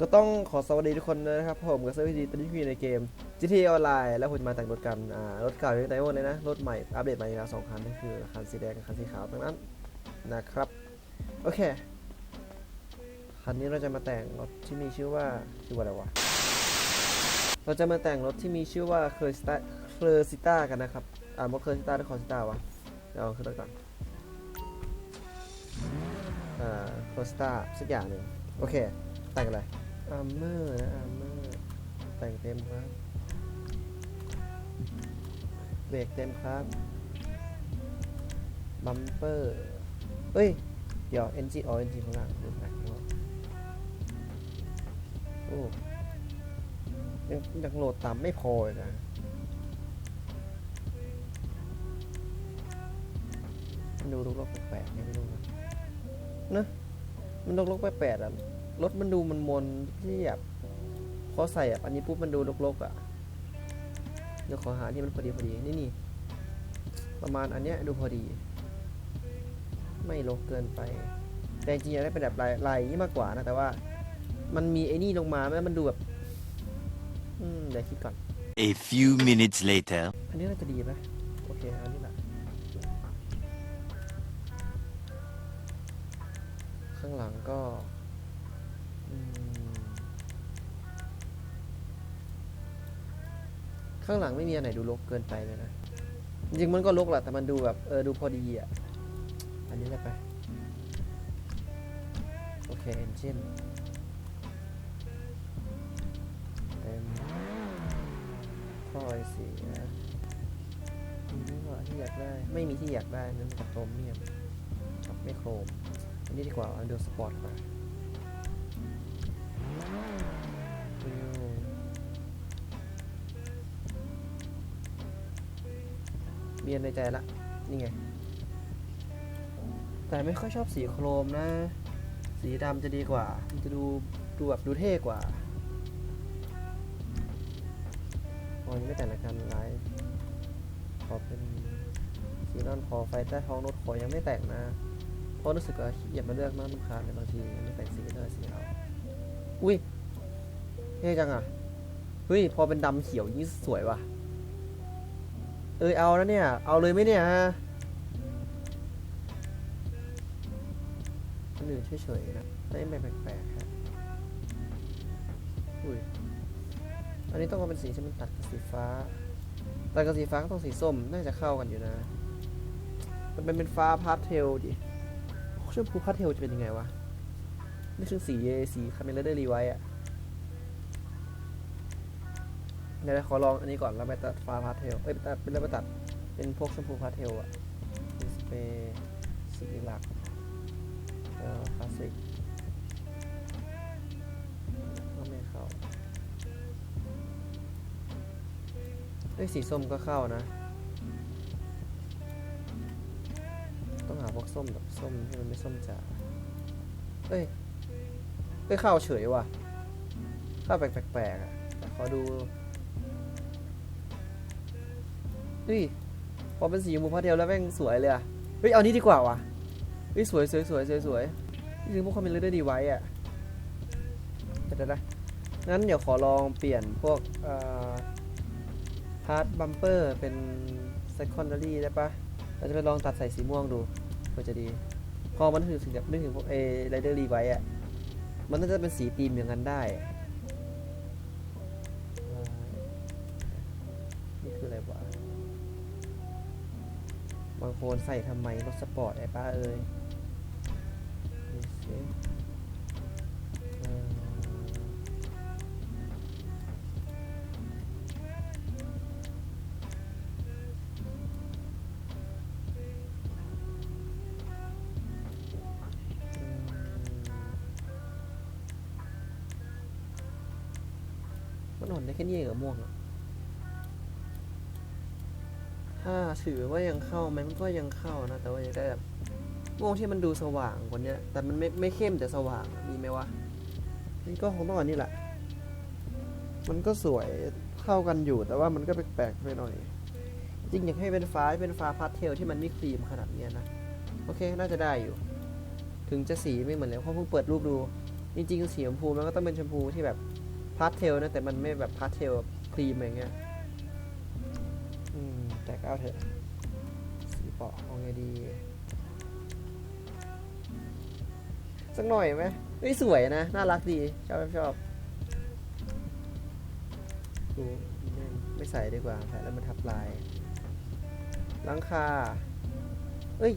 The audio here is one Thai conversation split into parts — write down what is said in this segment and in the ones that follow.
ก็ต้องขอสวัสดีทุกคนนะครับผมกับเซอร์วิสดีตอนนี้อยู่ในเกม GTA ออนไลน์แล้วผมจะมาแต่งรถกันอ่ารถเก่ายังไงหมดเลยนะรถใหม่อัปเดตมาอีกแล้วสองคันนั่นคือคันสีแดงกับคันสีขาวตรงนั้นนะครับโอเคคันนี้เราจะมาแต่งรถที่มีชื่อว่าชื่อว่าอะไรวะเราจะมาแต่งรถที่มีชื่อว่าเคอร์ซิต้าเคอร์ซิต้ากันนะครับอ่านว่าเคอร์ซิต้าหรือคอร์ซิต้าวะเดี๋ยวขึ้นรถก่อนอ่าเคอร์ซิต้าสักอย่างหนึ่งโอเคแต่งอะไร อาร์เมอร์นะอาร์เมอร์แต่งเต็มครับเบรกเต็มครับบัมเปอร์เอ้ย เดี๋ยวเอนจินอ๋อเอนจินข้างล่างดูแปลกมากโอ้ยังยังโหลดต่ำไม่พออีกนะมันดูลกๆแปลกๆไม่รู้นะนะมันลกๆแปลกๆอะ รถมันดูมันมนที่แบบพอใส่แบบอันนี้ปุ๊บมันดูรกๆอะเดี๋ยวขอหาที่มันพอดีพอดีนี่นี่ประมาณอันเนี้ยดูพอดี ไม่รกเกินไป แต่จริงๆอยากได้เป็นแบบลายลายอย่างนี้มากกว่านะแต่ว่า มันมีไอ้นี่ลงมาแล้วมันดูแบบอืมเดี๋ยวคิดก่อน A few minutes later. อันนี้น่าจะดีไหมโอเคอันนี้แหละข้างหลังก็ ข้างหลังไม่มีอันไหนดูรกเกินไปเลยนะ จริงมันก็รกแหละแต่มันดูแบบเออดูพอดีอะ อันนี้แหละไป โอเคเอนจินเต็มท่อไอเสียมีไหมวะที่อยากได้ ไม่มีที่อยากได้นั่นกับโครเมียมกับไม่โครม อันนี้ดีกว่าอันเดอร์สปอร์ตไปฟิ มีอันในใจละนี่ไง แต่ไม่ค่อยชอบสีโครมนะ สีดำจะดีกว่า มันจะดูดูแบบดูเท่กว่าพอยังไม่แต่งละกันไลฟ์ขอเป็นซีนอนพอไฟใต้ท้องรถขอยังไม่แต่งนะเพราะรู้สึกว่าขี้เกียจมาเลือกมากลำคาญในบางทีไม่แต่งสีเท่าไหร่สีเอาอุ้ยเท่จังอะเฮ้ยพอเป็นดำเขียวยิ่งสวยว่ะ เอยเอาแล้วเนี่ย เอาเลยไหมเนี่ยฮะคนอื่นเฉยๆนะไม่แปลกๆครับอุ้ยอันนี้ต้องเอาเป็นสีที่มันตัดกับสีฟ้า ตัดกับสีฟ้าก็ต้องสีส้ม น่าจะเข้ากันอยู่นะ มันเป็นเป็นฟ้าพาสเทลดิชมพูพาสเทลจะเป็นยังไงวะ นี่คือสีสีคาเมลเลอร์รีไว้อะ เดี๋ยวขอลองอันนี้ก่อนแล้วไปตัดฟ้าพาเทล เอ้ยตัดเป็นแล้วไปตัดเป็นพวกชมพูพาเทลอะดิสเพย์สีหลักเอ่อคลาสสิกก็ไม่เข้าเอ้ยสีส้มก็เข้านะ ต้องหาพวกส้มแบบส้มที่มันไม่ส้มจ๋าเอ้ยเอ้ยเข้าเฉยว่ะเข้าแปลกๆอะแต่ขอดู เฮ้ยพอเป็นสีชมพูพาสเทลแล้วแม่งสวยเลยอะเฮ้ยเอานี้ดีกว่าว่ะเฮ้ยสวยสวยสวยสวยสวยนี่คือพวกคอมเมนต์เลอร์ดีไว้อะเดี๋ยวนะงั้นเดี๋ยวขอลองเปลี่ยนพวกเอ่อพาร์ทบัมเปอร์เป็น secondary ได้ปะเราจะไปลองตัดใส่สีม่วงดูเพื่อจะดี พอมันถึงถึงแบบนึกถึงพวกเอไรเดอร์รีไว้อะมันน่าจะเป็นสีธีมอย่างนั้นได้ บางคนใส่ทำไมรถสปอร์ตไอ้ป้าเอ้ยมันอ่อนได้แค่นี้เองเหรอม่วงอะ ถือว่ายังเข้าไหมมันก็ยังเข้านะ แต่ว่าอยากได้แบบวงที่มันดูสว่างกว่านี้แต่มันไม่ไม่เข้มแต่สว่างมีไหมวะนี่ก็คงต้องอันนี้แหละ มันก็สวยเข้ากันอยู่แต่ว่ามันก็แปลกๆไปหน่อย จริงอยากให้เป็นฟ้าเป็นฟ้าพาสเทลที่มันไม่ครีมขนาดนี้นะ โอเคน่าจะได้อยู่ ถึงจะสีไม่เหมือนเลยเพราะเพิ่งเปิดรูปดู จริงๆสีชมพูมันก็ต้องเป็นชมพูที่แบบพาสเทลนะแต่มันไม่แบบพาสเทลครีมอะไรเงี้ยอืม แต่ก็เอาเถอะสีเปาะเอาไงดีสักหน่อยไหมเฮ้ยสวยนะ น่ารักดี ชอบชอบดูไม่ไม่ใส่ดีกว่าใส่แล้วมันทับลายหลังคาเอ้ย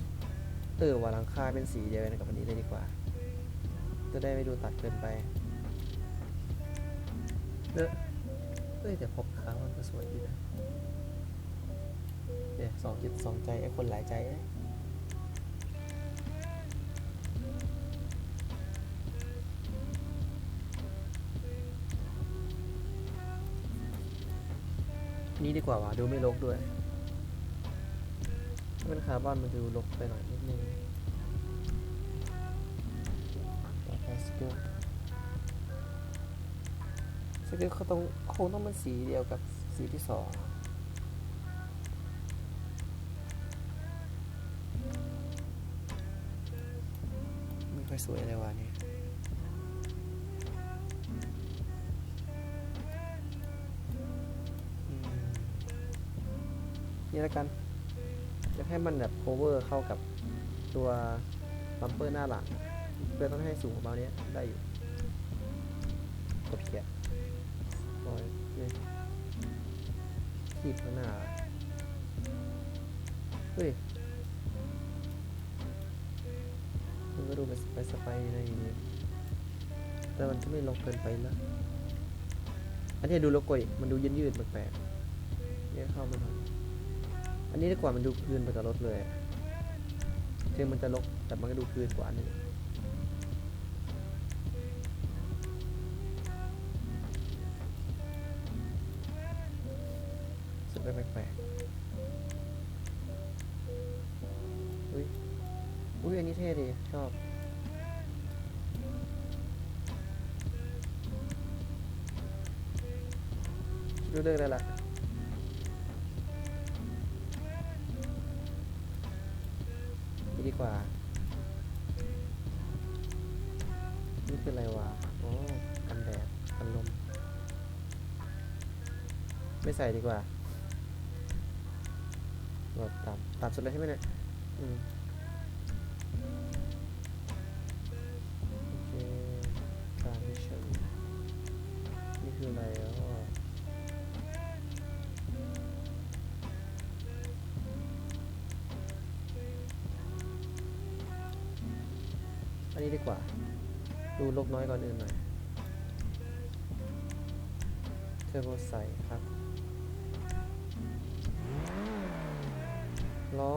เออว่าหลังคาเป็นสีเดียวกันกับอันนี้เลยดีกว่า จะได้ไม่ดูตัดเกินไปเนอะเอ้ยแต่พบค้างมันก็สวยดีนะ เนี่ยวสองจิตสองใจไอ้คนหลายใจเอ้นี่ดีกว่าวะดูไม่รกด้วยถ้าเป็นคาร์บอนมันดูรกไปหน่อยนิดนึงต่อไปสกิลสกิลเขาต้องคงต้องเป็นสีเดียวกับสีที่สอง ค่อยสวยเลยวะนี่นี่แล้วกันจะให้มันแบบ cover เข้ากับตัวบัมเปอร์หน้าหลัง เพื่อต้องให้สูงประมาณนี้ได้อยู่กดเกียร์ล่อยเลยขีดข้างหน้าเฮ้ย ก็ดูเป็นสไปสไปในอย่างนี้แต่มันก็ไม่ลงเกินไปแล้วอันนี้ดูโลโก้มันดูยืดยืดแปลกๆเนี่ยเข้ามาหน่อยอันนี้ดีกว่ามันดูคืนไปกับรถเลยถึงมันจะลกแต่มันก็ดูคืนกว่าอันนี้สุดแปลกๆ ยอันนี้เท่ดีชอบรู้เรื่องได้ละดีกว่า นี่คืออะไรวะ โอ้ กันแดด กันลม ไม่ใส่ดีกว่าแบบต่ำต่ำสุดเลยใช่ไหมเนี่ย อืม นี้ดีกว่า ดูลบน้อยกว่าอนอื่นหน่อยเทอร์โบใส่ครับ ล้อ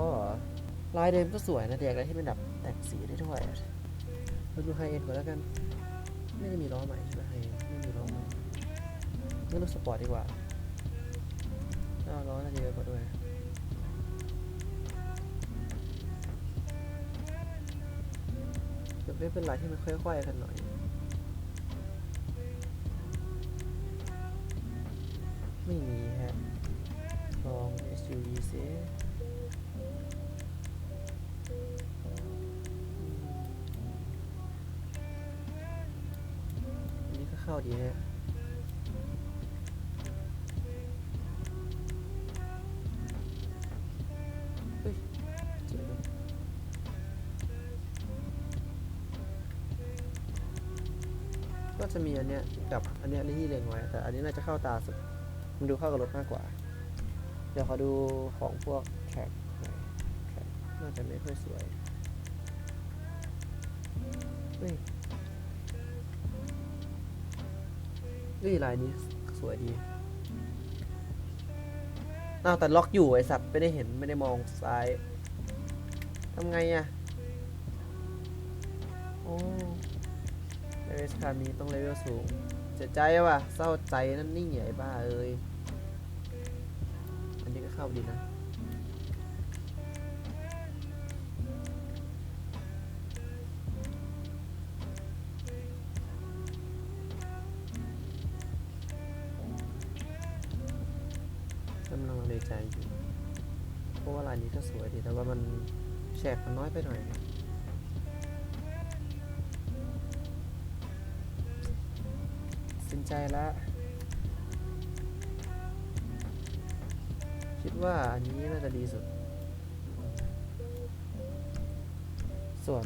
ลายเดิมก็สวยนะแต่อยากได้ที่เป็นแบบแต่งสีได้ด้วยเราดูไฮเอ็นก่อนแล้วกัน ไม่ได้มีล้อใหม่ใช่ไหมไฮเอ็นไม่มีล้อใหม่เลือกรถสปอร์ตดีกว่าอ้าวล้อน่าจะเยอะกว่าด้วย ไม่เป็นลายที่มันค่อยๆกันหน่อยไม่มีฮะลอง SUV เซอันนี้ก็เข้าดีฮะ จะมีอันเนี้ยกับอันเนี้ยที่เล็งไว้ แต่อันนี้น่าจะเข้าตาสุด มันดูเข้ากับรถมากกว่า เดี๋ยวขอดูของพวกแท็กน่อยแท็กน่าจะไม่ค่อยสวยเฮ้ยเฮ้ยลายนี้สวยดีอ้าวแต่ล็อกอยู่ไอสัตว์ไม่ได้เห็นไม่ได้มองซ้ายทำไงอะโอ้ เลเวลคานี้ต้องเลเวลสูงเสียใจว่ะเศร้าใจนั่นนี่ใหญ่บ้าเอ้ยอันนี้ก็เข้าดีนะกำลังเลยใจอยู่เพราะว่าลายนี้ก็สวยดีแต่ว่ามันแฉกมันน้อยไปหน่อย สินใจแล้ว คิดว่าอันนี้น่าจะดีสุด ส่วน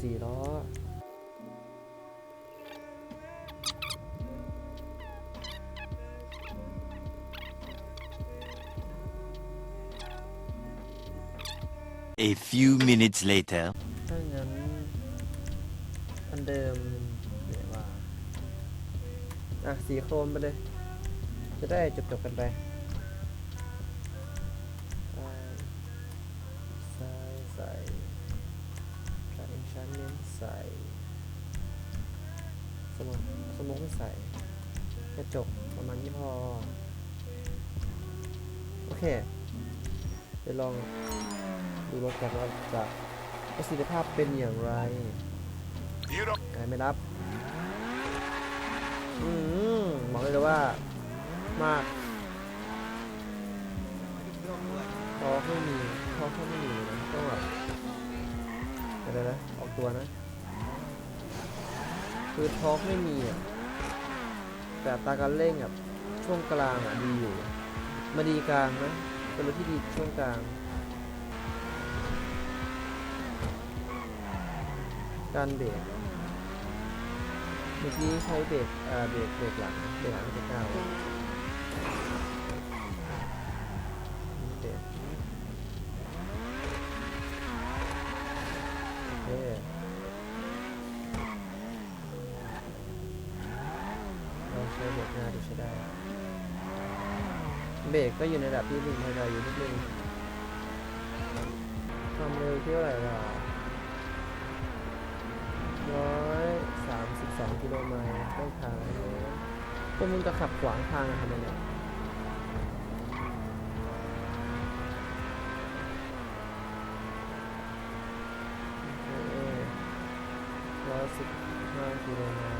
สี่ล้อ A few minutes later. ถ้างั้นอันเดิมเรียกว่า อะสีโครมไปเลย จะได้จบจบๆกันไปใส่ใส่ใส่ชั้นเน้นใส่สมองสมองไม่ใส่กระจกประมาณนี้พอ โอเคเดี๋ยวลองดูรถกันว่าจะประสิทธิภาพเป็นอย่างไรไงไม่รับ อืมบอกเลยว่ามากพอไม่มีพอเขาไม่มีนะต้องแบบเดี๋ยวนะออกตัวนะ คือทอร์กไม่มีอะแต่ตาการเร่งอะช่วงกลางอะดีอยู่ มาดีกลางนะเป็นรถที่ดีช่วงกลาง การเบรก เมื่อกี้ใช้เบรกอ่าเบรกเบรกหลังเบรกหลังจะก้าวนี่เบรกโอเราใช้เบรกหน้าดูใช้ได้ เบรกก็อยู่ในระดับที่พึงพอใจอยู่นิดนึงความเร็วที่เท่าไหร่ล่ะ องกิโลเมตรต้องทางเลยพวกมึงจะขับขวางทางทำไมเนี่ยร้อยสิบห้ากิโลเมตร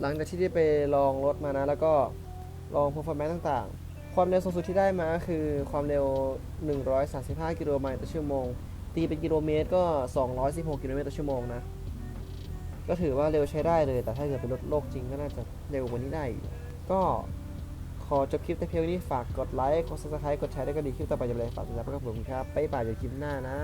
หลังจากที่ได้ไปลองรถมานะ แล้วก็ลอง performance ต่างๆ ความเร็วสูงสุดที่ได้มาก็คือความเร็ว 135 กิโลเมตรต่อชั่วโมง ตีเป็นกิโลเมตรก็ 216 กิโลเมตรต่อชั่วโมงนะ ก็ถือว่าเร็วใช้ได้เลย แต่ถ้าเกิดเป็นรถโลกจริงก็น่าจะเร็วกว่านี้ได้ ก็ขอจบคลิปแต่เพียงนี้ฝากกดไลค์ กด subscribe กดแชร์ได้ก็ดีคลิปต่อไปจะเลยฝากติดตามด้วยครับผมครับบ๊ายบายเดี๋ยวคลิปหน้านะ